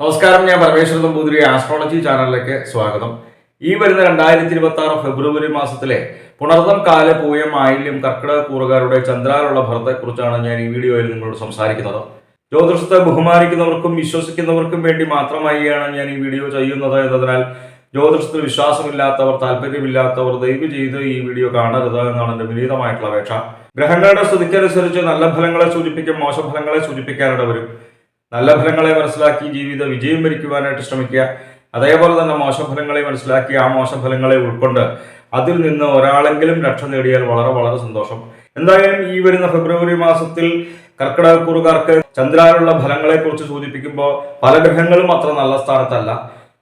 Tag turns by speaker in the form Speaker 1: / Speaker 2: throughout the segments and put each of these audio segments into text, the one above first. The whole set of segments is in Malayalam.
Speaker 1: നമസ്കാരം ഞാൻ പരമേശ്വരൻ നമ്പൂതിരി ആസ്ട്രോളജി ചാനലിലേക്ക് സ്വാഗതം. ഈ വരുന്ന രണ്ടായിരത്തി ഇരുപത്തി ആറ് ഫെബ്രുവരി മാസത്തിലെ പുണർദം കാല പൂയം ആയില്യം കർക്കിടക കൂറുകാരുടെ ചന്ദ്രാലുള്ള ഭരത്തെക്കുറിച്ചാണ് ഞാൻ ഈ വീഡിയോയിൽ നിങ്ങളോട് സംസാരിക്കുന്നത്. ജ്യോതിഷത്തെ ബഹുമാനിക്കുന്നവർക്കും വിശ്വസിക്കുന്നവർക്കും വേണ്ടി മാത്രമായിയാണ് ഞാൻ ഈ വീഡിയോ ചെയ്യുന്നത് എന്നതിനാൽ ജ്യോതിഷത്തിൽ വിശ്വാസമില്ലാത്തവർ താല്പര്യമില്ലാത്തവർ ദയവ് ചെയ്ത് ഈ വീഡിയോ കാണരുത് എന്നാണ് എന്റെ വിനീതമായിട്ടുള്ള അപേക്ഷ. ഗ്രഹങ്ങളുടെ സ്ഥിതിക്കനുസരിച്ച് നല്ല ഫലങ്ങളെ സൂചിപ്പിക്കും മോശം ഫലങ്ങളെ സൂചിപ്പിക്കാനിട വരും നല്ല ഫലങ്ങളെ മനസ്സിലാക്കി ജീവിത വിജയം വരിക്കുവാനായിട്ട് ശ്രമിക്കുക. അതേപോലെ തന്നെ മോശഫലങ്ങളെ മനസ്സിലാക്കി ആ മോശഫലങ്ങളെ ഉൾക്കൊണ്ട് അതിൽ നിന്ന് ഒരാളെങ്കിലും രക്ഷ നേടിയാൽ വളരെ വളരെ സന്തോഷം. എന്തായാലും ഈ വരുന്ന ഫെബ്രുവരി മാസത്തിൽ കർക്കിടകക്കുറുകാർക്ക് ചന്ദ്രാനുള്ള ഫലങ്ങളെ കുറിച്ച് സൂചിപ്പിക്കുമ്പോൾ പല ഗ്രഹങ്ങളും അത്ര നല്ല സ്ഥാനത്തല്ല.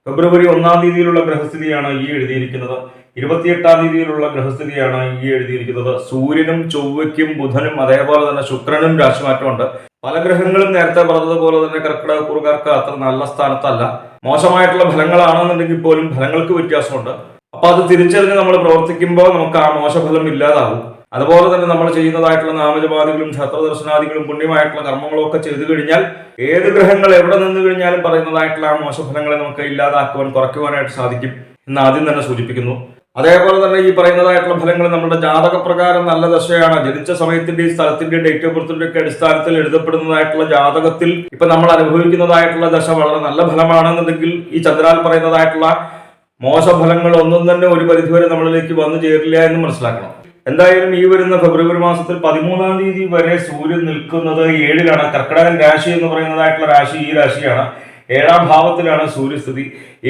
Speaker 1: ഫെബ്രുവരി ഒന്നാം തീയതിയിലുള്ള ഗ്രഹസ്ഥിതിയാണ് ഈ എഴുതിയിരിക്കുന്നത്. ഇരുപത്തിയെട്ടാം തീയതിയിലുള്ള ഗ്രഹസ്ഥിതിയാണ് ഈ എഴുതിയിരിക്കുന്നത്. സൂര്യനും ചൊവ്വയ്ക്കും ബുധനും അതേപോലെ തന്നെ ശുക്രനും രാശിമാറ്റമുണ്ട്. പല ഗ്രഹങ്ങളും നേരത്തെ പറഞ്ഞതുപോലെ തന്നെ കർക്കിടക കുറുകാർക്ക് അത്ര നല്ല സ്ഥാനത്തല്ല. മോശമായിട്ടുള്ള ഫലങ്ങളാണെന്നുണ്ടെങ്കിൽ പോലും ഫലങ്ങൾക്ക് വ്യത്യാസമുണ്ട്. അപ്പൊ അത് തിരിച്ചറിഞ്ഞ് നമ്മൾ പ്രവർത്തിക്കുമ്പോൾ നമുക്ക് ആ മോശഫലം ഇല്ലാതാവും. അതുപോലെ തന്നെ നമ്മൾ ചെയ്യുന്നതായിട്ടുള്ള നാമജപാദികളും ക്ഷത്രദർശനാദികളും പുണ്യമായിട്ടുള്ള കർമ്മങ്ങളും ഒക്കെ ചെയ്തു കഴിഞ്ഞാൽ ഏത് ഗ്രഹങ്ങൾ എവിടെ നിന്ന് കഴിഞ്ഞാലും പറയുന്നതായിട്ടുള്ള ആ മോശഫലങ്ങളെ നമുക്ക് ഇല്ലാതാക്കുവാൻ കുറയ്ക്കുവാനായിട്ട് സാധിക്കും എന്ന് ആദ്യം തന്നെ സൂചിപ്പിക്കുന്നു. അതേപോലെ തന്നെ ഈ പറയുന്നതായിട്ടുള്ള ഫലങ്ങൾ നമ്മുടെ ജാതക പ്രകാരം നല്ല ദശയാണ്. ജനിച്ച സമയത്തിന്റെ സ്ഥലത്തിന്റെ ഡേറ്റ് ഓഫ് ബർത്തിന്റെ ഒക്കെ അടിസ്ഥാനത്തിൽ എഴുതപ്പെടുന്നതായിട്ടുള്ള ജാതകത്തിൽ ഇപ്പൊ നമ്മൾ അനുഭവിക്കുന്നതായിട്ടുള്ള ദശ വളരെ നല്ല ഫലമാണെന്നുണ്ടെങ്കിൽ ഈ ചന്ദ്രാൽ പറയുന്നതായിട്ടുള്ള മോശഫലങ്ങൾ ഒന്നും തന്നെ ഒരു പരിധിവരെ നമ്മളിലേക്ക് വന്നു ചേരില്ല എന്ന് മനസ്സിലാക്കണം. എന്തായാലും ഈ വരുന്ന ഫെബ്രുവരി മാസത്തിൽ പതിമൂന്നാം തീയതി വരെ സൂര്യൻ നിൽക്കുന്നത് ഏഴിലാണ്. കർക്കിടകൻ രാശി എന്ന് പറയുന്നതായിട്ടുള്ള രാശി ഈ രാശിയാണ്. ഏഴാം ഭാവത്തിലാണ് സൂര്യസ്ഥിതി.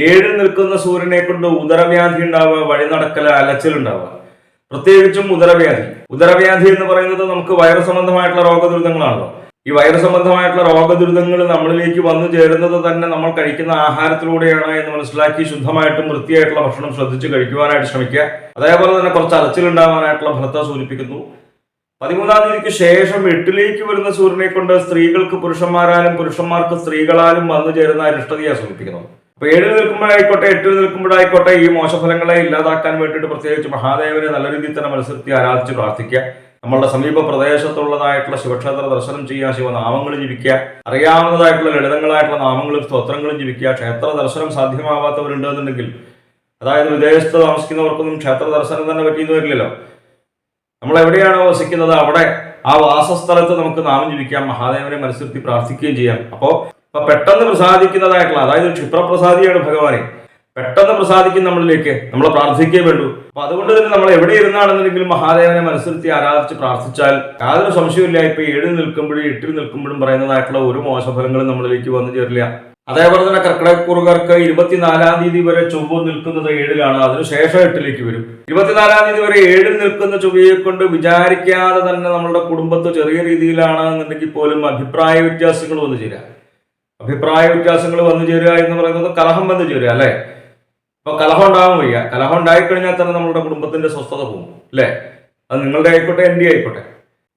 Speaker 1: ഏഴിൽ നിൽക്കുന്ന സൂര്യനെ കൊണ്ട് ഉദരവ്യാധി ഉണ്ടാവുക വഴി നടക്കൽ അലച്ചിലുണ്ടാവുക പ്രത്യേകിച്ചും ഉദരവ്യാധി. ഉദരവ്യാധി എന്ന് പറയുന്നത് നമുക്ക് വൈറസ് സംബന്ധമായിട്ടുള്ള രോഗദുരിതങ്ങളാണല്ലോ. ഈ വൈറസ് സംബന്ധമായിട്ടുള്ള രോഗദുരിതങ്ങൾ നമ്മളിലേക്ക് വന്നു ചേരുന്നത് തന്നെ നമ്മൾ കഴിക്കുന്ന ആഹാരത്തിലൂടെയാണ് എന്ന് മനസ്സിലാക്കി ശുദ്ധമായിട്ടും വൃത്തിയായിട്ടുള്ള ഭക്ഷണം ശ്രദ്ധിച്ച് കഴിക്കുവാനായിട്ട് ശ്രമിക്കുക. അതേപോലെ തന്നെ കുറച്ച് അലച്ചിലുണ്ടാവാനായിട്ടുള്ള ഫലത്തെ സൂചിപ്പിക്കുന്നു. പതിമൂന്നാം തീയതിക്ക് ശേഷം എട്ടിലേക്ക് വരുന്ന സൂര്യനെ കൊണ്ട് സ്ത്രീകൾക്ക് പുരുഷന്മാരാലും പുരുഷന്മാർക്ക് സ്ത്രീകളാലും വന്നു ചേരുന്ന അരിഷ്ടതയെ സൂചിപ്പിക്കുന്നത് അപ്പൊ ഏഴിൽ നിൽക്കുമ്പോഴായിക്കോട്ടെ എട്ടിൽ നിൽക്കുമ്പോഴായിക്കോട്ടെ ഈ മോശഫലങ്ങളെ ഇല്ലാതാക്കാൻ വേണ്ടിയിട്ട് പ്രത്യേകിച്ച് മഹാദേവനെ നല്ല രീതിയിൽ തന്നെ മത്സരത്തി ആരാധിച്ച് പ്രാർത്ഥിക്കുക. നമ്മളുടെ സമീപ പ്രദേശത്തുള്ളതായിട്ടുള്ള ശിവക്ഷേത്ര ദർശനം ചെയ്യുക ശിവനാമങ്ങൾ ജീവിക്കുക അറിയാവുന്നതായിട്ടുള്ള ലളിതങ്ങളായിട്ടുള്ള നാമങ്ങളും സ്തോത്രങ്ങളും ജീവിക്കുക ക്ഷേത്ര ദർശനം സാധ്യമാവാത്തവരുണ്ടെന്നുണ്ടെങ്കിൽ അതായത് വിദേശത്ത് താമസിക്കുന്നവർക്കൊന്നും ക്ഷേത്ര ദർശനം തന്നെ പറ്റിയെന്ന് വരില്ലല്ലോ. നമ്മൾ എവിടെയാണോ വസിക്കുന്നത് അവിടെ ആ വാസസ്ഥലത്ത് നമുക്ക് നാമം ജപിക്കാം മഹാദേവനെ മനസ്സിരുത്തി പ്രാർത്ഥിക്കുകയും ചെയ്യാം. അപ്പോൾ ഇപ്പൊ പെട്ടെന്ന് പ്രസാദിക്കുന്നതായിട്ടുള്ള അതായത് ക്ഷിപ്രപ്രസാദിയാണ് ഭഗവാനെ. പെട്ടെന്ന് പ്രസാദിക്കും നമ്മളിലേക്ക് നമ്മൾ പ്രാർത്ഥിക്കേ വേണ്ടൂ. അപ്പൊ അതുകൊണ്ട് തന്നെ നമ്മൾ എവിടെ ഇരുന്നാണെന്നുണ്ടെങ്കിലും മഹാദേവനെ മനസ്സിരുത്തി ആരാധിച്ച് പ്രാർത്ഥിച്ചാൽ യാതൊരു സംശയമില്ല ഇപ്പൊ ഏഴിൽ നിൽക്കുമ്പോഴും എട്ടിൽ നിൽക്കുമ്പോഴും പറയുന്നതായിട്ടുള്ള ഒരു മോശഫലങ്ങളും നമ്മളിലേക്ക് വന്നു ചേരില്ല. അതേപോലെ തന്നെ കർക്കിടകക്കുറുകാർക്ക് ഇരുപത്തിനാലാം തീയതി വരെ ചൊവ്വ നിൽക്കുന്നത് ഏഴിലാണ്. അതിനുശേഷം എട്ടിലേക്ക് വരും. ഇരുപത്തിനാലാം തീയതി വരെ ഏഴിൽ നിൽക്കുന്ന ചൊവ്വയെ കൊണ്ട് വിചാരിക്കാതെ തന്നെ നമ്മുടെ കുടുംബത്ത് ചെറിയ രീതിയിലാണ് എന്നുണ്ടെങ്കിൽ പോലും അഭിപ്രായ വ്യത്യാസങ്ങൾ വന്നു ചേരുക. അഭിപ്രായ വ്യത്യാസങ്ങൾ വന്നു ചേരുക എന്ന് പറയുന്നത് കലഹം വന്നു ചേരുക അല്ലെ? അപ്പൊ കലഹം ഉണ്ടാവാൻ വയ്യ. കലഹം ഉണ്ടായിക്കഴിഞ്ഞാൽ തന്നെ നമ്മുടെ കുടുംബത്തിന്റെ സ്വസ്ഥത പോകും അല്ലെ? അത് നിങ്ങളുടെ ആയിക്കോട്ടെ എന്റെ ആയിക്കോട്ടെ.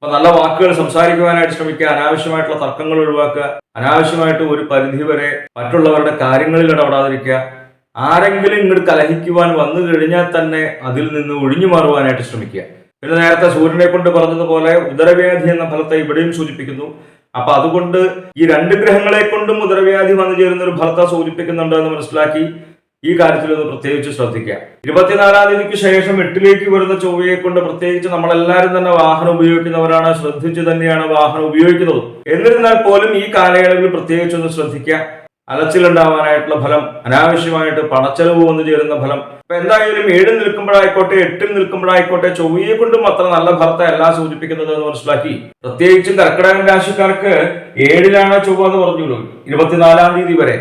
Speaker 1: അപ്പൊ നല്ല വാക്കുകൾ സംസാരിക്കുവാനായിട്ട് ശ്രമിക്കുക അനാവശ്യമായിട്ടുള്ള തർക്കങ്ങൾ ഒഴിവാക്കുക അനാവശ്യമായിട്ട് ഒരു പരിധി വരെ മറ്റുള്ളവരുടെ കാര്യങ്ങളിൽ ഇടപെടാതിരിക്കുക. ആരെങ്കിലും ഇങ്ങോട്ട് കലഹിക്കുവാൻ വന്നു കഴിഞ്ഞാൽ തന്നെ അതിൽ നിന്ന് ഒഴിഞ്ഞു മാറുവാനായിട്ട് ശ്രമിക്കുക. പിന്നെ നേരത്തെ സൂര്യനെ കൊണ്ട് പറഞ്ഞതുപോലെ ഉദരവ്യാധി എന്ന ഫലത്തെ ഇവിടെയും സൂചിപ്പിക്കുന്നു. അപ്പൊ അതുകൊണ്ട് ഈ രണ്ട് ഗ്രഹങ്ങളെ കൊണ്ടും ഉദരവ്യാധി വന്നു ചേരുന്ന ഒരു ഫലത്തെ സൂചിപ്പിക്കുന്നുണ്ട് എന്ന് മനസ്സിലാക്കി. ഈ കാര്യത്തിൽ ഒന്ന് പ്രത്യേകിച്ച് ശ്രദ്ധിക്കുക. ഇരുപത്തിനാലാം തീയതിക്ക് ശേഷം എട്ടിലേക്ക് വരുന്ന ചൊവ്വയെ കൊണ്ട് പ്രത്യേകിച്ച് നമ്മളെല്ലാവരും തന്നെ വാഹനം ഉപയോഗിക്കുന്നവരാണ്. ശ്രദ്ധിച്ച് തന്നെയാണ് വാഹനം ഉപയോഗിക്കുന്നത്. എന്നിരുന്നാൽ പോലും ഈ കാലയളവിൽ പ്രത്യേകിച്ച് ഒന്ന് ശ്രദ്ധിക്കുക. അലച്ചിലുണ്ടാവാനായിട്ടുള്ള ഫലം അനാവശ്യമായിട്ട് പണച്ചെലവ് വന്നു ചേരുന്ന ഫലം. ഇപ്പൊ എന്തായാലും ഏഴിൽ നിൽക്കുമ്പോഴായിക്കോട്ടെ എട്ടിൽ നിൽക്കുമ്പോഴായിക്കോട്ടെ ചൊവ്വയെ കൊണ്ടും അത്ര നല്ല ഫലത്തെ അല്ല സൂചിപ്പിക്കുന്നത് എന്ന് മനസ്സിലാക്കി. പ്രത്യേകിച്ചും കർക്കിടകൻ രാശിക്കാർക്ക് ഏഴിലാണ് ചൊവ്വ എന്ന് പറഞ്ഞുള്ളൂ. ഇരുപത്തിനാലാം തീയതി വരെ.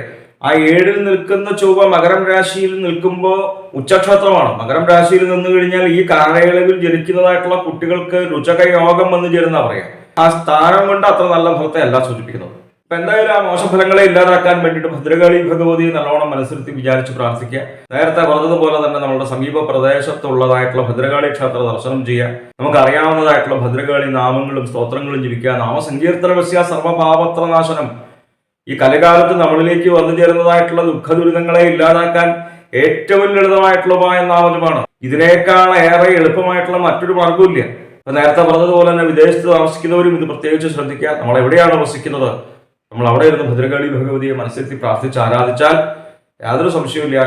Speaker 1: ആ ഏഴിൽ നിൽക്കുന്ന ചൊവ്വ മകരം രാശിയിൽ നിൽക്കുമ്പോൾ ഉച്ചക്ഷത്രമാണ്. മകരം രാശിയിൽ നിന്ന് കഴിഞ്ഞാൽ ഈ കാലയളവിൽ ജനിക്കുന്നതായിട്ടുള്ള കുട്ടികൾക്ക് രുചക യോഗം വന്നു ചേരുന്ന പറയാം. ആ സ്ഥാനം കൊണ്ട് അത്ര നല്ല ഫലത്തെ അല്ല സൂചിപ്പിക്കുന്നത്. അപ്പൊ എന്തായാലും ആ മോശഫലങ്ങളെ ഇല്ലാതാക്കാൻ വേണ്ടിയിട്ട് ഭദ്രകാളി ഭഗവതിയെ നല്ലോണം മനസ്സിരുത്തി വിചാരിച്ച് പ്രാർത്ഥിക്കുക. നേരത്തെ പറഞ്ഞതുപോലെ തന്നെ നമ്മുടെ സമീപ പ്രദേശത്തുള്ളതായിട്ടുള്ള ഭദ്രകാളി ക്ഷേത്ര ദർശനം ചെയ്യുക. നമുക്ക് അറിയാവുന്നതായിട്ടുള്ള ഭദ്രകാളി നാമങ്ങളും സ്തോത്രങ്ങളും ജപിക്കുക. നാമസങ്കീർത്തന വസ്യ സർവപാപത്ര നാശനം ഈ കലകാലത്ത് നമ്മളിലേക്ക് വന്നു ചേരുന്നതായിട്ടുള്ള ദുഃഖ ദുരിതങ്ങളെ ഇല്ലാതാക്കാൻ ഏറ്റവും ലളിതമായിട്ടുള്ള ഉപായം നാമജമാണ് ഇതിനേക്കാൾ ഏറെ എളുപ്പമായിട്ടുള്ള മറ്റൊരു മാർഗമില്ല ഇപ്പൊ നേരത്തെ പറഞ്ഞതുപോലെ തന്നെ വിദേശത്ത് താമസിക്കുന്നവരും ഇത് പ്രത്യേകിച്ച് ശ്രദ്ധിക്കുക. നമ്മൾ എവിടെയാണ് വസിക്കുന്നത്? നമ്മൾ അവിടെ ഇരുന്ന് ഭദ്രകാളി ഭഗവതിയെ മനസ്സിലെത്തി പ്രാർത്ഥിച്ച് ആരാധിച്ചാൽ യാതൊരു സംശയവുമില്ല.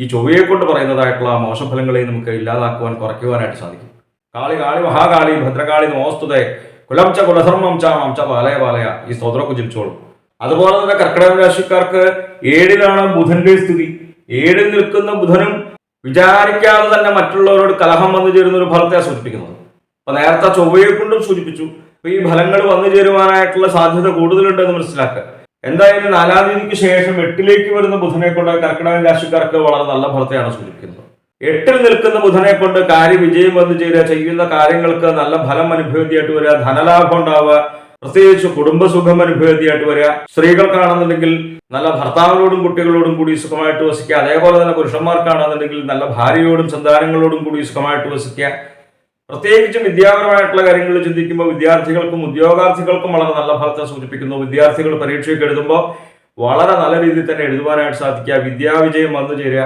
Speaker 1: ഈ ചൊവ്വയെ കൊണ്ട് പറയുന്നതായിട്ടുള്ള മോശഫലങ്ങളെ നമുക്ക് ഇല്ലാതാക്കുവാൻ കുറയ്ക്കുവാനായിട്ട് സാധിക്കും. കാളി കാളി മഹാകാളി ഭദ്രകാളി നോസ്തുതേ കുലംച കുലധർമ്മം ച മം ച പാലയ പാലയ. ഈ സ്തോത്രമൊക്കെ ജപിച്ചോളും. അതുപോലെ തന്നെ കർക്കിടക രാശിക്കാർക്ക് ഏഴിലാണ് ബുധന്റെ സ്ഥിതി. ഏഴിൽ നിൽക്കുന്ന ബുധനും വിചാരിക്കാതെ തന്നെ മറ്റുള്ളവരോട് കലഹം വന്നു ചേരുന്ന ഒരു ഫലത്തെ സൂചിപ്പിക്കുന്നത്. അപ്പൊ നേരത്തെ ചൊവ്വയെ കൊണ്ടും സൂചിപ്പിച്ചു. അപ്പൊ ഈ ഫലങ്ങൾ വന്നു ചേരുവാനായിട്ടുള്ള സാധ്യത കൂടുതലുണ്ടെന്ന് മനസ്സിലാക്കുക. എന്തായാലും നാലാം തീയതിക്ക് ശേഷം എട്ടിലേക്ക് വരുന്ന ബുധനെ കൊണ്ട് കർക്കിടക രാശിക്കാർക്ക് വളരെ നല്ല ഫലത്തെയാണ് സൂചിപ്പിക്കുന്നത്. എട്ടിൽ നിൽക്കുന്ന ബുധനെ കൊണ്ട് കാര്യവിജയം വന്നു ചേരുക ചെയ്യുന്ന കാര്യങ്ങൾക്ക് നല്ല ഫലം അനുഭവത്തിയായിട്ട് വരിക ധനലാഭം ഉണ്ടാവുക പ്രത്യേകിച്ച് കുടുംബസുഖം അനുഭവത്തിയായിട്ട് വരിക. സ്ത്രീകൾക്കാണെന്നുണ്ടെങ്കിൽ നല്ല ഭർത്താവിനോടും കുട്ടികളോടും കൂടി സുഖമായിട്ട് വസിക്കുക. അതേപോലെ തന്നെ പുരുഷന്മാർക്കാണെന്നുണ്ടെങ്കിൽ നല്ല ഭാര്യയോടും സന്താനങ്ങളോടും കൂടി സുഖമായിട്ട് വസിക്കുക. പ്രത്യേകിച്ചും വിദ്യാപരമായിട്ടുള്ള കാര്യങ്ങൾ ചിന്തിക്കുമ്പോൾ വിദ്യാർത്ഥികൾക്കും ഉദ്യോഗാർത്ഥികൾക്കും വളരെ നല്ല ഫലത്തെ സൂചിപ്പിക്കുന്നു. വിദ്യാർത്ഥികൾ പരീക്ഷയ്ക്ക് എഴുതുമ്പോൾ വളരെ നല്ല രീതിയിൽ തന്നെ എഴുതുവാനായിട്ട് സാധിക്കുക. വിദ്യാവിജയം വന്നു ചേരുക.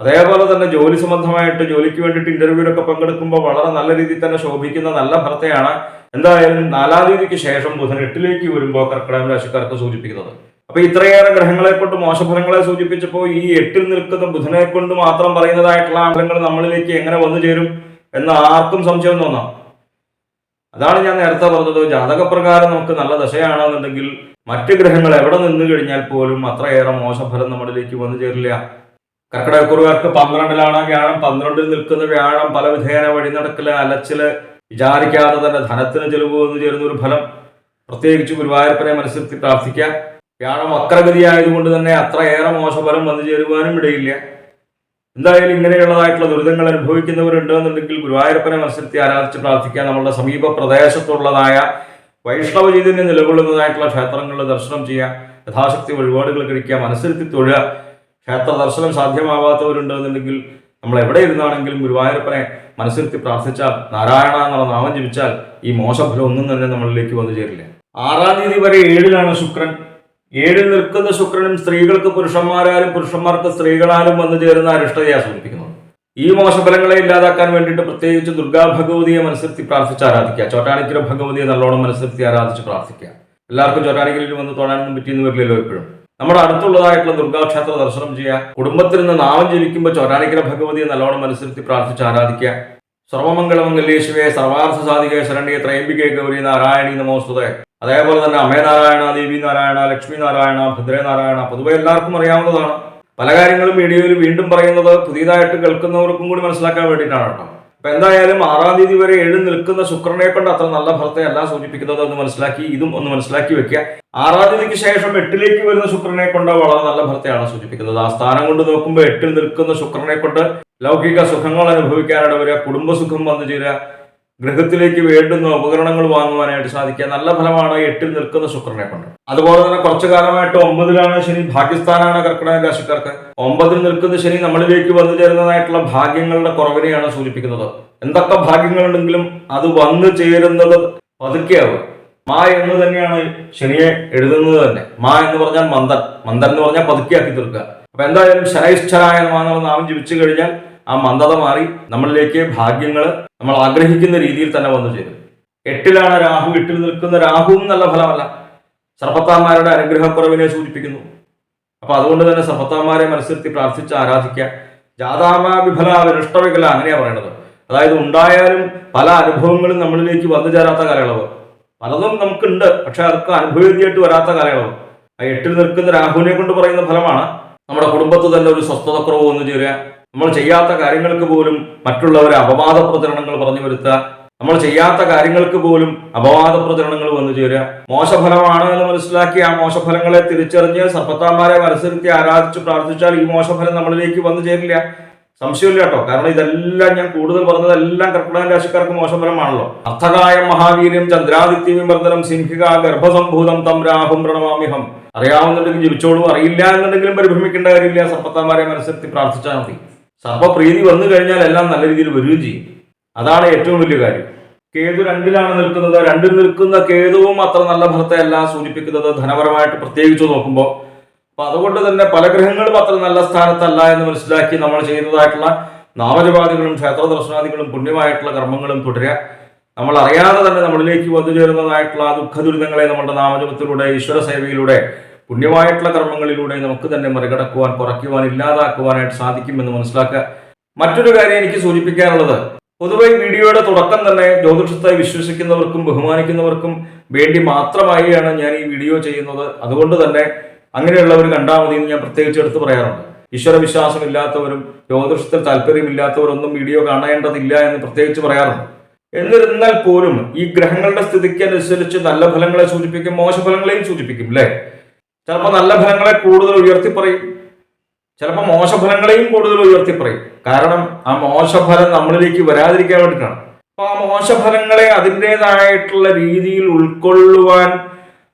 Speaker 1: അതേപോലെ തന്നെ ജോലി സംബന്ധമായിട്ട് ജോലിക്ക് വേണ്ടിയിട്ട് ഇന്റർവ്യൂവിലൊക്കെ പങ്കെടുക്കുമ്പോൾ വളരെ നല്ല രീതിയിൽ തന്നെ ശോഭിക്കുന്ന നല്ല ഫലത്തെയാണ് എന്തായാലും നാലാം തീയതിക്ക് ശേഷം ബുധൻ എട്ടിലേക്ക് വരുമ്പോൾ കർക്കിടക രാശിക്കാർക്ക് സൂചിപ്പിക്കുന്നത്. അപ്പൊ ഇത്രയേറെ ഗ്രഹങ്ങളെ കൊണ്ട് മോശഫലങ്ങളെ സൂചിപ്പിച്ചപ്പോൾ ഈ എട്ടിൽ നിൽക്കുന്ന ബുധനെ കൊണ്ട് മാത്രം പറയുന്നതായിട്ടുള്ള ഫലങ്ങൾ നമ്മളിലേക്ക് എങ്ങനെ വന്നു ചേരും എന്ന് ആർക്കും സംശയം തോന്നാം. അതാണ് ഞാൻ നേരത്തെ പറഞ്ഞത്. ജാതകപ്രകാരം നമുക്ക് നല്ല ദശയാണെന്നുണ്ടെങ്കിൽ മറ്റ് ഗ്രഹങ്ങൾ എവിടെ നിന്ന് കഴിഞ്ഞാൽ പോലും അത്രയേറെ മോശഫലം നമ്മളിലേക്ക് വന്നു ചേരില്ല. കർക്കിടകക്കുറുകാർക്ക് പന്ത്രണ്ടിലാണ് വ്യാഴം. പന്ത്രണ്ടിൽ നിൽക്കുന്ന വ്യാഴം പല വിധേന വഴി നടക്കൽ അലച്ചിൽ വിചാരിക്കാതെ തന്നെ ധനത്തിന് ചെലവ് വന്നു ചേരുന്ന ഒരു ഫലം പ്രത്യേകിച്ച് ഗുരുവായൂരപ്പനെ മനസ്സിലെത്തി പ്രാർത്ഥിക്കാം വ്യാഴം അക്രഗതി ആയതുകൊണ്ട് തന്നെ അത്രയേറെ മോശഫലം വന്നു ചേരുവാനും ഇടയില്ല. എന്തായാലും ഇങ്ങനെയുള്ളതായിട്ടുള്ള ദുരിതങ്ങൾ അനുഭവിക്കുന്നവരുണ്ട് എന്നുണ്ടെങ്കിൽ ഗുരുവായൂരപ്പനെ മനസ്സിലത്തി ആരാധിച്ച് പ്രാർത്ഥിക്കുക. നമ്മളുടെ സമീപ പ്രദേശത്തുള്ളതായ വൈഷ്ണവ ചൈതന്യം നിലകൊള്ളുന്നതായിട്ടുള്ള ക്ഷേത്രങ്ങളിൽ ദർശനം ചെയ്യുക. യഥാശക്തി വഴിപാടുകൾ കഴിക്കുക. മനസ്സിലെത്തി തൊഴുക. ക്ഷേത്ര ദർശനം സാധ്യമാവാത്തവരുണ്ട് എന്നുണ്ടെങ്കിൽ നമ്മൾ എവിടെ ഇരുന്നാണെങ്കിലും ഗുരുവായൂരപ്പനെ മനസ്സിലെത്തി പ്രാർത്ഥിച്ചാൽ നാരായണ എന്നുള്ള നാമം ജപിച്ചാൽ ഈ മോശഫലം ഒന്നും തന്നെ നമ്മളിലേക്ക് വന്നു ചേരില്ല. ആറാം തീയതി വരെ ഏഴിലാണ് ശുക്രൻ. ഏഴിൽ നിൽക്കുന്ന ശുക്രനും സ്ത്രീകൾക്ക് പുരുഷന്മാരാലും പുരുഷന്മാർക്ക് സ്ത്രീകളാലും വന്നു ചേരുന്ന അരിഷ്ടതയെ സൂചിപ്പിക്കുന്നത്. ഈ മോശഫലങ്ങളെ ഇല്ലാതാക്കാൻ വേണ്ടിയിട്ട് പ്രത്യേകിച്ച് ദുർഗാ ഭഗവതിയെ മനസ്സിലെത്തി പ്രാർത്ഥിച്ച് ആരാധിക്കുക. ചോട്ടാനിക്കര ഭഗവതിയെ നല്ലോണം മനസ്സിലെത്തി ആരാധിച്ച് പ്രാർത്ഥിക്കുക. എല്ലാവർക്കും ചോട്ടാനിക്കലിൽ വന്ന് തൊഴാനൊന്നും പറ്റിയെന്ന് വരില്ലല്ലോ എപ്പോഴും. നമ്മുടെ അടുത്തുള്ളതായിട്ടുള്ള ദുർഗാക്ഷേത്ര ദർശനം ചെയ്യുക. കുടുംബത്തിൽ നിന്ന് നാമം ജപിക്കുമ്പോൾ ചോറ്റാനിക്കര ഭഗവതിയെ നല്ലോണം അനുസരിച്ച് പ്രാർത്ഥിച്ച് ആരാധിക്കുക. സർവമംഗളമംഗല്യേശുവേ സർവാർത്ഥ സാധികേ ശരണ്യെ ത്രയംബികേ ഗൗരി നാരായണി നമോസ്തുതേ അതേപോലെ തന്നെ അമയനാരായണ ദേവി നാരായണ ലക്ഷ്മി നാരായണ ഭദ്രേ നാരായണ പൊതുവെ എല്ലാവർക്കും അറിയാവുന്നതാണ്. പല കാര്യങ്ങളും വീഡിയോയിൽ വീണ്ടും പറയുന്നത് പുതിയതായിട്ട് കേൾക്കുന്നവർക്കും കൂടി മനസ്സിലാക്കാൻ വേണ്ടിയിട്ടാണ് കേട്ടോ. അപ്പൊ എന്തായാലും ആറാം തീയതി വരെ ഏഴ് നിൽക്കുന്ന ശുക്രനെ കൊണ്ട് അത്ര നല്ല ഫലത്തെ അല്ല സൂചിപ്പിക്കുന്നത് എന്ന് മനസ്സിലാക്കി ഇതും ഒന്ന് മനസ്സിലാക്കി വെക്കുക. ആറാം തീയതിക്ക് ശേഷം എട്ടിലേക്ക് വരുന്ന ശുക്രനെ കൊണ്ട് വളരെ നല്ല ഫലത്തെയാണ് സൂചിപ്പിക്കുന്നത്. ആ സ്ഥാനം കൊണ്ട് നോക്കുമ്പോൾ എട്ടിൽ നിൽക്കുന്ന ശുക്രനെ കൊണ്ട് ലൗകിക സുഖങ്ങൾ അനുഭവിക്കാനായിട്ട് വരിക കുടുംബസുഖം വന്നു ചേരുക ഗൃഹത്തിലേക്ക് വേണ്ടുന്ന ഉപകരണങ്ങൾ വാങ്ങുവാനായിട്ട് സാധിക്കുക. നല്ല ഫലമാണ് എട്ടിൽ നിൽക്കുന്ന ശുക്രനെ കൊണ്ട്. അതുപോലെ തന്നെ കുറച്ചു കാലമായിട്ട് ഒമ്പതിലാണ് ശനി. ഭാഗ്യസ്ഥാനാണ് കർക്കിടക രാശിക്കാർക്ക്. ഒമ്പതിൽ നിൽക്കുന്ന ശനി നമ്മളിലേക്ക് വന്നു ചേരുന്നതായിട്ടുള്ള ഭാഗ്യങ്ങളുടെ കുറവിനെയാണ് സൂചിപ്പിക്കുന്നത്. എന്തൊക്കെ ഭാഗ്യങ്ങളുണ്ടെങ്കിലും അത് വന്നു ചേരുന്നത് പതുക്കെയാവും. മാ എന്ന് തന്നെയാണ് ശനിയെ എഴുതുന്നത് തന്നെ. മാ എന്ന് പറഞ്ഞാൽ മന്ദൻ. മന്ദൻ എന്ന് പറഞ്ഞാൽ പതുക്കെയാക്കി തീർക്കുക. അപ്പൊ എന്തായാലും ശനൈശ്വരായ നാമം ജപിച്ചു കഴിഞ്ഞാൽ ആ മന്ദത മാറി നമ്മളിലേക്ക് ഭാഗ്യങ്ങൾ നമ്മൾ ആഗ്രഹിക്കുന്ന രീതിയിൽ തന്നെ വന്നു ചേരും. എട്ടിലാണ് രാഹു എട്ടിൽ നിൽക്കുന്ന രാഹുവും നല്ല ഫലമല്ല. സർപ്പത്താന്മാരുടെ അനുഗ്രഹക്കുറവിനെ സൂചിപ്പിക്കുന്നു. അപ്പൊ അതുകൊണ്ട് തന്നെ സർപ്പത്താന്മാരെ മനസ്സിലെത്തി പ്രാർത്ഥിച്ച് ആരാധിക്കുക. ജാതാമാ വിഫല വിനഷ്ടവികല അങ്ങനെയാണ് പറയണത്. അതായത് ഉണ്ടായാലും പല അനുഭവങ്ങളും നമ്മളിലേക്ക് വന്നു ചേരാത്ത കാലയളവ്. പലതും നമുക്കുണ്ട് പക്ഷെ അതൊക്കെ അനുഭവത്തിയായിട്ട് വരാത്ത കാലയളവ്. ആ എട്ടിൽ നിൽക്കുന്ന രാഹുവിനെ കൊണ്ട് പറയുന്ന ഫലമാണ് നമ്മുടെ കുടുംബത്ത് തന്നെ ഒരു സ്വസ്ഥതക്കുറവ് വന്നു ചേരുക. നമ്മൾ ചെയ്യാത്ത കാര്യങ്ങൾക്ക് പോലും മറ്റുള്ളവരെ അപവാദ പ്രചരണങ്ങൾ പറഞ്ഞു വരുത്തുക. നമ്മൾ ചെയ്യാത്ത കാര്യങ്ങൾക്ക് പോലും അപവാദ പ്രചരണങ്ങൾ വന്നു ചേരുക. മോശഫലമാണ് എന്ന് മനസ്സിലാക്കി ആ മോശഫലങ്ങളെ തിരിച്ചറിഞ്ഞ് സർപ്പത്താന്മാരെ മനസ്സിരുത്തി ആരാധിച്ച് പ്രാർത്ഥിച്ചാൽ ഈ മോശഫലം നമ്മളിലേക്ക് വന്നു ചേരില്ല. സംശയമില്ല കേട്ടോ. കാരണം ഇതെല്ലാം ഞാൻ കൂടുതൽ പറഞ്ഞതെല്ലാം കർക്കിടക രാശിക്കാർക്ക് മോശഫലമാണല്ലോ. അർത്ഥകായം മഹാവീര്യം ചന്ദ്രാദിത്യ വിമർദ്ദനം സിംഹിക ഗർഭസംഭൂതം തം രാഹും പ്രണമാമിഹം അറിയാവുന്നുണ്ടെങ്കിൽ ജപിച്ചോളൂ അറിയില്ല എന്നുണ്ടെങ്കിലും പരിഭ്രമിക്കേണ്ട കാര്യമില്ല. സർപ്പത്താന്മാരെ മനസ്സിരുത്തി പ്രാർത്ഥിച്ചാൽ മതി. സർപ്പപ്രീതി വന്നു കഴിഞ്ഞാൽ എല്ലാം നല്ല രീതിയിൽ വരികയും ചെയ്യും. അതാണ് ഏറ്റവും വലിയ കാര്യം. കേതു രണ്ടിലാണ് നിൽക്കുന്നത്. രണ്ടിൽ നിൽക്കുന്ന കേതുവും അത്ര നല്ല ഭർത്തയല്ല സൂചിപ്പിക്കുന്നത്. ധനപരമായിട്ട് പ്രത്യേകിച്ച് നോക്കുമ്പോൾ. അപ്പൊ അതുകൊണ്ട് തന്നെ പല ഗ്രഹങ്ങളും അത്ര നല്ല സ്ഥാനത്തല്ല എന്ന് മനസ്സിലാക്കി നമ്മൾ ചെയ്യുന്നതായിട്ടുള്ള നാമജപാദികളും ക്ഷേത്ര ദർശനാദികളും പുണ്യമായിട്ടുള്ള കർമ്മങ്ങളും തുടരുക. നമ്മൾ അറിയാതെ തന്നെ നമ്മളിലേക്ക് വന്നു ചേരുന്നതായിട്ടുള്ള ദുഃഖ ദുരിതങ്ങളെ നമ്മുടെ നാമജപത്തിലൂടെ ഈശ്വര സേവയിലൂടെ പുണ്യമായിട്ടുള്ള കർമ്മങ്ങളിലൂടെ നമുക്ക് തന്നെ മറികടക്കുവാൻ കുറയ്ക്കുവാൻ ഇല്ലാതാക്കുവാനായിട്ട് സാധിക്കുമെന്ന് മനസ്സിലാക്കുക. മറ്റൊരു കാര്യം എനിക്ക് സൂചിപ്പിക്കാനുള്ളത് പൊതുവെ വീഡിയോയുടെ തുടക്കം തന്നെ ജ്യോതിഷത്തെ വിശ്വസിക്കുന്നവർക്കും ബഹുമാനിക്കുന്നവർക്കും വേണ്ടി മാത്രമായാണ് ഞാൻ ഈ വീഡിയോ ചെയ്യുന്നത്. അതുകൊണ്ട് തന്നെ അങ്ങനെയുള്ളവർ കണ്ടാൽ മതി എന്ന് ഞാൻ പ്രത്യേകിച്ച് എടുത്ത് പറയാറുണ്ട്. ഈശ്വര വിശ്വാസമില്ലാത്തവരും ജ്യോതിഷത്തിൽ താല്പര്യമില്ലാത്തവരൊന്നും വീഡിയോ കാണേണ്ടതില്ല എന്ന് പ്രത്യേകിച്ച് പറയാറുണ്ട്. എന്നിരുന്നാൽ പോലും ഈ ഗ്രഹങ്ങളുടെ സ്ഥിതിക്ക് അനുസരിച്ച് നല്ല ഫലങ്ങളെ സൂചിപ്പിക്കും മോശഫലങ്ങളെയും സൂചിപ്പിക്കും അല്ലേ ചിലപ്പോൾ നല്ല ഫലങ്ങളെ കൂടുതൽ ഉയർത്തിപ്പറയും. ചിലപ്പോൾ മോശഫലങ്ങളെയും കൂടുതൽ ഉയർത്തിപ്പറയും. കാരണം ആ മോശഫലം നമ്മളിലേക്ക് വരാതിരിക്കാൻ വേണ്ടിയിട്ടാണ്. അപ്പൊ ആ മോശഫലങ്ങളെ അതിന്റെതായിട്ടുള്ള രീതിയിൽ ഉൾക്കൊള്ളുവാൻ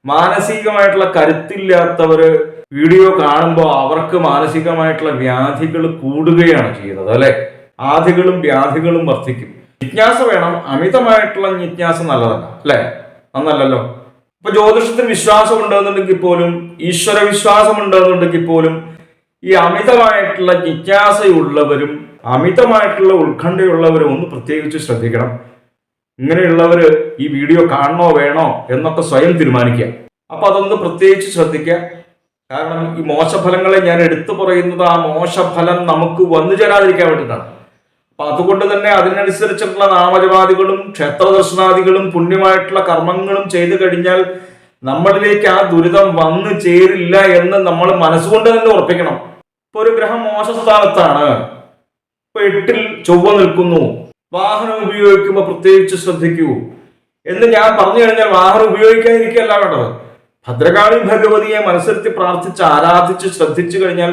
Speaker 1: മാനസികമായിട്ടുള്ള കരുത്തില്ലാത്തവര് വീഡിയോ കാണുമ്പോൾ അവർക്ക് മാനസികമായിട്ടുള്ള വ്യാധികൾ കൂടുകയാണ് ചെയ്യുന്നത് അല്ലെ? ആധികളും വ്യാധികളും വർദ്ധിക്കും. ജിജ്ഞാസ വേണം. അമിതമായിട്ടുള്ള ജിജ്ഞാസ നല്ലതല്ല അല്ലേ? നന്നല്ലല്ലോ ഇപ്പൊ ജ്യോതിഷത്തിന് വിശ്വാസം ഉണ്ടെന്നുണ്ടെങ്കിൽ പോലും ഈശ്വര വിശ്വാസം ഉണ്ടെന്നുണ്ടെങ്കിൽ പോലും ഈ അമിതമായിട്ടുള്ള ജിജ്ഞാസയുള്ളവരും അമിതമായിട്ടുള്ള ഉത്കണ്ഠയുള്ളവരും ഒന്ന് പ്രത്യേകിച്ച് ശ്രദ്ധിക്കണം. ഇങ്ങനെയുള്ളവര് ഈ വീഡിയോ കാണണോ വേണോ എന്നൊക്കെ സ്വയം തീരുമാനിക്കുക. അപ്പൊ അതൊന്ന് പ്രത്യേകിച്ച് ശ്രദ്ധിക്കുക. കാരണം ഈ മോശഫലങ്ങളെ ഞാൻ എടുത്തു പറയുന്നത് ആ മോശഫലം നമുക്ക് വന്നു ചേരാതിരിക്കാൻ വേണ്ടിയിട്ടാണ്. അപ്പൊ അതുകൊണ്ട് തന്നെ അതിനനുസരിച്ചിട്ടുള്ള നാമജപാദികളും ക്ഷേത്ര ദർശനാദികളും പുണ്യമായിട്ടുള്ള കർമ്മങ്ങളും ചെയ്തു കഴിഞ്ഞാൽ നമ്മളിലേക്ക് ആ ദുരിതം വന്നു ചേരില്ല എന്ന് നമ്മൾ മനസ്സുകൊണ്ട് തന്നെ ഉറപ്പിക്കണം. ഇപ്പൊ ഒരു ഗ്രഹം മോശ സ്ഥാനത്താണ്. ഇപ്പൊ എട്ടിൽ ചൊവ്വ നിൽക്കുന്നു. വാഹനം ഉപയോഗിക്കുമ്പോൾ പ്രത്യേകിച്ച് ശ്രദ്ധിക്കൂ. എന്ന് ഞാൻ പറഞ്ഞു കഴിഞ്ഞാൽ വാഹനം ഉപയോഗിക്കാതിരിക്കുകയല്ല വേണ്ടത് ഭദ്രകാളി ഭഗവതിയെ മനസ്സിരുത്തി പ്രാർത്ഥിച്ച് ആരാധിച്ച് ശ്രദ്ധിച്ചു കഴിഞ്ഞാൽ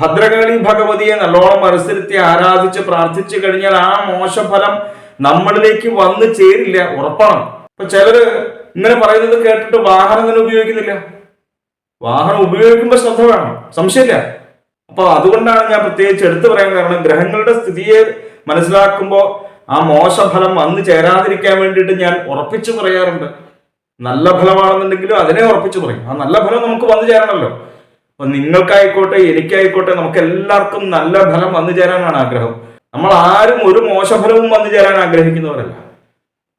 Speaker 1: ഭദ്രകാളി ഭഗവതിയെ നല്ലോണം മനസ്സിരുത്തി ആരാധിച്ച് പ്രാർത്ഥിച്ചു കഴിഞ്ഞാൽ ആ മോശഫലം നമ്മളിലേക്ക് വന്നു ചേരില്ല ഉറപ്പാണ്. ഇപ്പൊ ചിലര് ഇങ്ങനെ പറയുന്നത് കേട്ടിട്ട് വാഹനം തന്നെ ഉപയോഗിക്കുന്നില്ല. വാഹനം ഉപയോഗിക്കുമ്പോൾ ശ്രദ്ധ വേണം സംശയമില്ല. അപ്പൊ അതുകൊണ്ടാണ് ഞാൻ പ്രത്യേകിച്ച് എടുത്തു പറയാൻ കാരണം ഗ്രഹങ്ങളുടെ സ്ഥിതിയെ മനസ്സിലാക്കുമ്പോൾ ആ മോശഫലം വന്നു ചേരാതിരിക്കാൻ വേണ്ടിയിട്ട് ഞാൻ ഉറപ്പിച്ചു പറയാറുണ്ട്. നല്ല ഫലമാണെന്നുണ്ടെങ്കിലും അതിനെ ഉറപ്പിച്ചു പറയും. ആ നല്ല ഫലം നമുക്ക് വന്നു ചേരണമല്ലോ. അപ്പൊ നിങ്ങൾക്കായിക്കോട്ടെ എനിക്കായിക്കോട്ടെ നമുക്ക് എല്ലാവർക്കും നല്ല ഫലം വന്നു ചേരാനാണ് ആഗ്രഹം. നമ്മൾ ആരും ഒരു മോശഫലവും വന്നു ചേരാൻ ആഗ്രഹിക്കുന്നവരല്ല.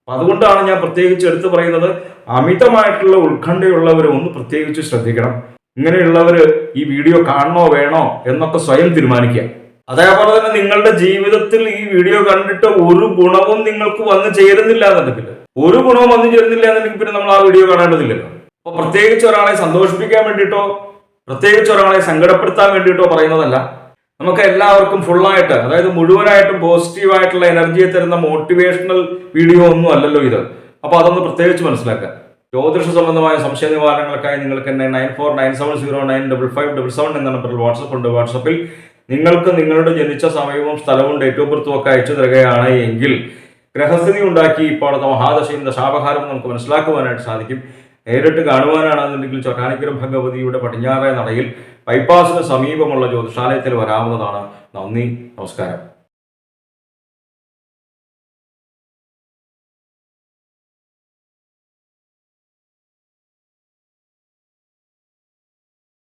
Speaker 1: അതുകൊണ്ടാണ് ഞാൻ പ്രത്യേകിച്ച് എടുത്തു പറയുന്നത് അമിതമായിട്ടുള്ള ഉത്കണ്ഠയുള്ളവർ ഒന്ന് പ്രത്യേകിച്ച് ശ്രദ്ധിക്കണം. ഇങ്ങനെയുള്ളവര് ഈ വീഡിയോ കാണണോ വേണോ എന്നൊക്കെ സ്വയം തീരുമാനിക്കുക. അതേപോലെ തന്നെ നിങ്ങളുടെ ജീവിതത്തിൽ ഈ വീഡിയോ കണ്ടിട്ട് ഒരു ഗുണവും നിങ്ങൾക്ക് വന്നു ചേരുന്നില്ല എന്നുണ്ടെങ്കിൽ ഒരു ഗുണവും വന്നു ചേരുന്നില്ല എന്നുണ്ടെങ്കിൽ പിന്നെ നമ്മൾ ആ വീഡിയോ കാണേണ്ടതില്ലല്ലോ. അപ്പൊ പ്രത്യേകിച്ച് ഒരാളെ സന്തോഷിപ്പിക്കാൻ വേണ്ടിയിട്ടോ പ്രത്യേകിച്ച് ഒരാളെ സങ്കടപ്പെടുത്താൻ വേണ്ടിയിട്ടോ പറയുന്നതല്ല. നമുക്ക് എല്ലാവർക്കും ഫുള്ളായിട്ട് അതായത് മുഴുവനായിട്ടും പോസിറ്റീവായിട്ടുള്ള എനർജിയെ തരുന്ന മോട്ടിവേഷണൽ വീഡിയോ ഒന്നും അല്ലല്ലോ ഇത്. അപ്പൊ അതൊന്ന് പ്രത്യേകിച്ച് മനസ്സിലാക്കുക. ജ്യോതിഷ സംബന്ധമായ സംശയ നിവാരണങ്ങൾക്കായി നിങ്ങൾക്ക് എന്നെ nine four nine seven zero nine double five double seven എന്ന നമ്പറിൽ വാട്സപ്പ് ഉണ്ട്. വാട്സപ്പിൽ നിങ്ങൾക്ക് നിങ്ങളുടെ ജനിച്ച സമയവും സ്ഥലവും ഡേറ്റ് ഓഫ് ബർത്തും ഒക്കെ അയച്ചു തരികയാണ് എങ്കിൽ ഗ്രഹസ്ഥിതി ഉണ്ടാക്കി ഇപ്പോഴത്തെ മഹാദശയും ദശാപഹാരം നമുക്ക് മനസ്സിലാക്കുവാനായിട്ട് സാധിക്കും. നേരിട്ട് കാണുവാനാണെന്നുണ്ടെങ്കിൽ ചൊട്ടാനിക്കര ഭഗവതിയുടെ പടിഞ്ഞാറേ നടയിൽ ബൈപ്പാസിന് സമീപമുള്ള ജ്യോതിഷാലയത്തിൽ വരാവുന്നതാണ്. നന്ദി നമസ്കാരം.